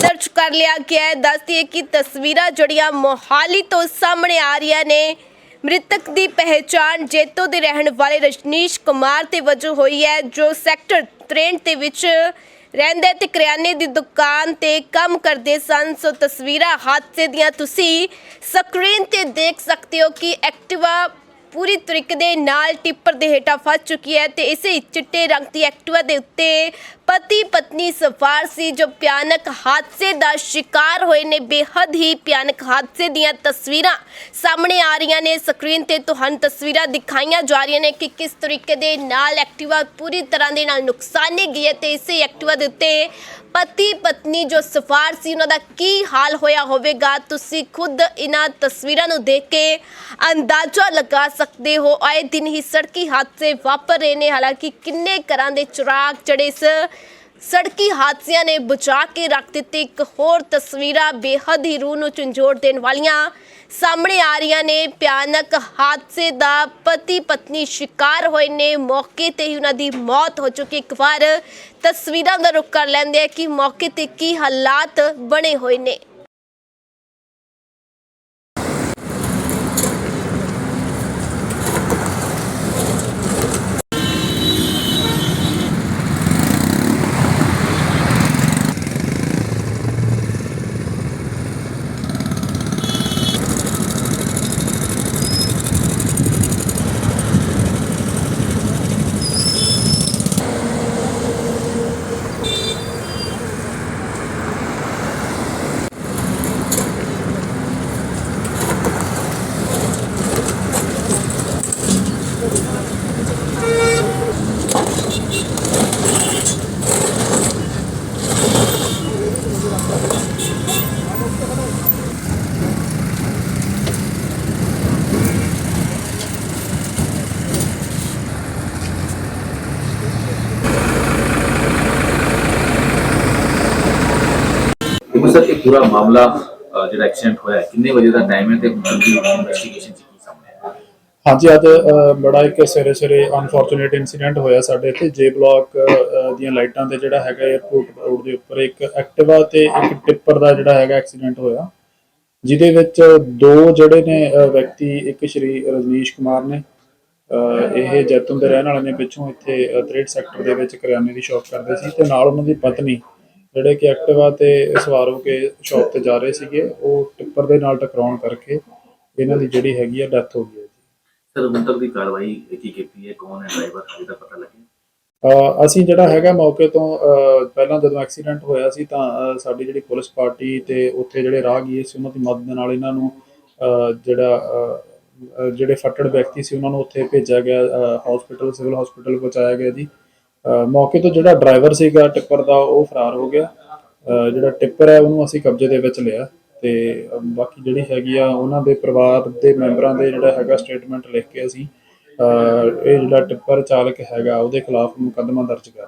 ਦਰਜ ਕਰ ਲਿਆ ਗਿਆ ਹੈ। ਦੱਸਦੀ ਕਿ ਤਸਵੀਰਾਂ ਜੜੀਆਂ ਮੋਹਾਲੀ ਤੋਂ ਸਾਹਮਣੇ ਆ ਰਹੀਆਂ ਨੇ, ਮ੍ਰਿਤਕ ਦੀ ਪਹਿਚਾਣ ਜੇਤੋ ਦੇ ਰਹਿਣ ਵਾਲੇ ਰਜਨੀਸ਼ ਕੁਮਾਰ ਤੇ ਵਜੋਂ ਹੋਈ ਹੈ, ਜੋ ਸੈਕਟਰ 63 ਦੇ ਵਿੱਚ ਰਹਿੰਦੇ ਤੇ ਕਰਿਆਨੇ ਦੀ ਦੁਕਾਨ ਤੇ ਕੰਮ ਕਰਦੇ ਸਨ। ਸੋ ਤਸਵੀਰਾਂ ਹਾਦਸੇ ਦੀਆਂ ਤੁਸੀਂ ਸਕਰੀਨ ਤੇ ਦੇਖ ਸਕਦੇ ਹੋ ਕਿ ਐਕਟਿਵਾ ਪੂਰੀ ਤਰੀਕੇ ਦੇ ਨਾਲ ਟਿੱਪਰ ਦੇ ਹੇਠਾਂ ਫਸ ਚੁੱਕੀ ਹੈ ਤੇ ਇਸੇ ਚਿੱਟੇ ਰੰਗ ਦੀ ਐਕਟਿਵਾ ਦੇ ਉੱਤੇ ਪਤੀ ਪਤਨੀ ਸਫਾਰ ਸੀ ਜੋ ਭਿਆਨਕ ਹਾਦਸੇ ਦਾ ਸ਼ਿਕਾਰ ਹੋਏ ਨੇ। ਬੇਹੱਦ ਹੀ ਭਿਆਨਕ ਹਾਦਸੇ ਦੀਆਂ ਤਸਵੀਰਾਂ ਸਾਹਮਣੇ ਆ ਰਹੀਆਂ ਨੇ। ਸਕਰੀਨ ਤੇ ਤੁਹਾਨੂੰ ਤਸਵੀਰਾਂ ਦਿਖਾਈਆਂ ਜਾ ਰਹੀਆਂ ਨੇ ਕਿ ਕਿਸ ਤਰੀਕੇ ਦੇ ਨਾਲ ਐਕਟਿਵਾ ਪੂਰੀ ਤਰ੍ਹਾਂ ਦੇ ਨਾਲ ਨੁਕਸਾਨੀ ਗਈ ਹੈ ਤੇ ਇਸੇ ਐਕਟਿਵਾ ਦੇ ਉੱਤੇ ਪਤੀ ਪਤਨੀ ਜੋ ਸਫਾਰ ਸੀ, ਉਹਨਾਂ ਦਾ ਕੀ ਹਾਲ ਹੋਇਆ ਹੋਵੇਗਾ? ਤੁਸੀਂ ਖੁਦ ਇਹਨਾਂ ਤਸਵੀਰਾਂ ਨੂੰ ਦੇਖ ਕੇ ਅੰਦਾਜ਼ਾ ਲਗਾ ਸਕਦੇ ਹੋ। ਆਏ ਦਿਨ ਹੀ ਸੜਕੀ ਹਾਦਸੇ ਵਾਪਰ ਰਹੇ ਨੇ। ਹਾਲਾਂਕਿ ਕਿੰਨੇ ਘਰਾਂ ਦੇ ਚਿਰਾਗ ਜਿਹੜੇ ਇਸ ਸੜਕੀ ਹਾਦਸਿਆਂ ਨੇ ਬਚਾ ਕੇ ਰੱਖ ਦਿੱਤੀ ਇੱਕ ਹੋਰ ਤਸਵੀਰਾਂ। ਬੇਹੱਦ ਹੀ ਰੂਹ ਨੂੰ ਝੰਜੋੜ ਦੇਣ ਵਾਲੀਆਂ ਸਾਹਮਣੇ ਆ ਰਹੀਆਂ ਨੇ। ਭਿਆਨਕ ਹਾਦਸੇ ਦਾ ਪਤੀ ਪਤਨੀ ਸ਼ਿਕਾਰ ਹੋਏ ਨੇ। ਮੌਕੇ ਤੇ ਹੀ ਉਹਨਾਂ ਦੀ ਮੌਤ ਹੋ ਚੁੱਕੀ ਇੱਕ ਵਾਰ ਤਸਵੀਰਾਂ ਦਾ ਰੁਖ ਕਰ ਲੈਂਦੇ ਆ ਕਿ ਮੌਕੇ ਤੇ ਕੀ ਹਾਲਾਤ ਬਣੇ ਹੋਏ ਨੇ। ਕਿਉਂਕਿ ਸਰ ਇਹ ਪੂਰਾ ਮਾਮਲਾ ਜਿਹੜਾ ਐਕਸੀਡੈਂਟ ਹੋਇਆ ਕਿੰਨੇ ਵਜੇ ਦਾ ਟਾਈਮ ਹੈ ਤੇ ਹੁਣ ਦੀ ਇਨਵੈਸਟੀਗੇਸ਼ਨ ਚ ਕੀ ਸਾਹਮਣੇ ਆਇਆ? ਹਾਂਜੀ ਅੱਜ ਬੜਾ ਇੱਕ ਸਵੇਰੇ ਸਵੇਰੇ ਅਨਫੋਰਚੂਨੇਟ ਇਨਸੀਡੈਂਟ ਹੋਇਆ ਸਾਡੇ ਇੱਥੇ ਜੇ ਬਲਾਕ ਦੀਆਂ ਲਾਈਟਾਂ ਤੇ ਜਿਹੜਾ ਹੈਗਾ 에어ਪੋਰਟ ਰੋਡ ਦੇ ਉੱਪਰ ਇੱਕ ਐਕਟਿਵਾ ਤੇ ਇੱਕ ਟਿੱਪਰ ਦਾ ਜਿਹੜਾ ਹੈਗਾ ਐਕਸੀਡੈਂਟ ਹੋਇਆ। ਜਿਹਦੇ ਵਿੱਚ ਦੋ ਜਿਹੜੇ ਨੇ ਵਿਅਕਤੀ ਇੱਕ ਸ਼੍ਰੀ ਰਜਨੀਸ਼ ਕੁਮਾਰ ਨੇ ਇਹ ਜੈਤੂਨ ਦੇ ਰਹਿਣ ਵਾਲੇ ਨੇ ਪਿੱਛੋਂ ਇੱਥੇ ਅ, 63 ਸੈਕਟਰ ਦੇ ਵਿੱਚ ਕਰਿਆਨੇ ਦੀ ਸ਼ਾਪ ਕਰਦੇ ਸੀ ਤੇ ਨਾਲ ਉਹਨਾਂ ਦੀ ਪਤਨੀ ਜਿਹੜੇ ਕਿ ਐਕਟਿਵਾ ਤੇ ਸਵਾਰ ਹੋ ਕੇ ਸ਼ਾਪ ਤੇ ਜਾ ਰਹੇ ਸੀਗੇ ਉਹ ਟਿੱਪਰ ਦੇ ਨਾਲ ਟਕਰਾਉਣ ਕਰਕੇ ਇਹਨਾਂ ਦੀ ਜਿਹੜੀ ਹੈਗੀ ਆ ਡੈਥ ਹੋ ਗਈ ਹੈ ਸਰ ਹੁਣ ਤੱਕ ਦੀ ਕਾਰਵਾਈ ਕੀ ਕੀਤੀ ਹੈ? ਕੌਣ ਹੈ ਡਰਾਈਵਰ ਹਾਲੇ ਤੱਕ ਪਤਾ ਲੱਗਿਆ। ਅਸੀਂ ਜਿਹੜਾ ਹੈਗਾ ਮੌਕੇ ਤੋਂ ਪਹਿਲਾਂ ਜਦੋਂ ਐਕਸੀਡੈਂਟ ਹੋਇਆ ਸੀ ਤਾਂ ਸਾਡੀ ਜਿਹੜੀ ਪੁਲਿਸ ਪਾਰਟੀ ਤੇ ਉੱਥੇ ਜਿਹੜੇ ਰਾਹਗੀਰ ਸੀ ਉਹਨਾਂ ਦੀ ਮਦਦ ਦੇ ਨਾਲ ਇਹਨਾਂ ਨੂੰ ਜਿਹੜਾ ਜਿਹੜੇ ਫੱਟੜ ਵਿਅਕਤੀ ਸੀ ਉਹਨਾਂ ਨੂੰ ਉੱਥੇ ਭੇਜਿਆ ਗਿਆ ਹਸਪੀਟਲ ਸਿਵਲ ਹਸਪੀਟਲ ਪਹੁੰਚਾਇਆ ਗਿਆ ਜੀ। ਮੌਕੇ ਤੋਂ ਜਿਹੜਾ ਡਰਾਈਵਰ ਸੀਗਾ, ਟਿੱਪਰ ਦਾ, ਉਹ ਫਰਾਰ ਹੋ ਗਿਆ। ਜਿਹੜਾ ਟਿੱਪਰ ਹੈ, ਉਹਨੂੰ ਅਸੀਂ ਕਬਜ਼ੇ ਦੇ ਵਿੱਚ ਲਿਆ। ਤੇ ਬਾਕੀ ਜਿਹੜੀ ਹੈਗੀ ਆ, ਉਹਨਾਂ ਦੇ ਪਰਿਵਾਰ ਦੇ ਮੈਂਬਰਾਂ ਦੇ ਜਿਹੜਾ ਹੈਗਾ ਸਟੇਟਮੈਂਟ ਲਿਖ ਕੇ ਅਸੀਂ ਇਹ ਜਿਹੜਾ ਟਿੱਪਰ ਚਾਲਕ ਹੈਗਾ, ਉਹਦੇ ਖਿਲਾਫ ਮੁਕੱਦਮਾ ਦਰਜ ਕਰ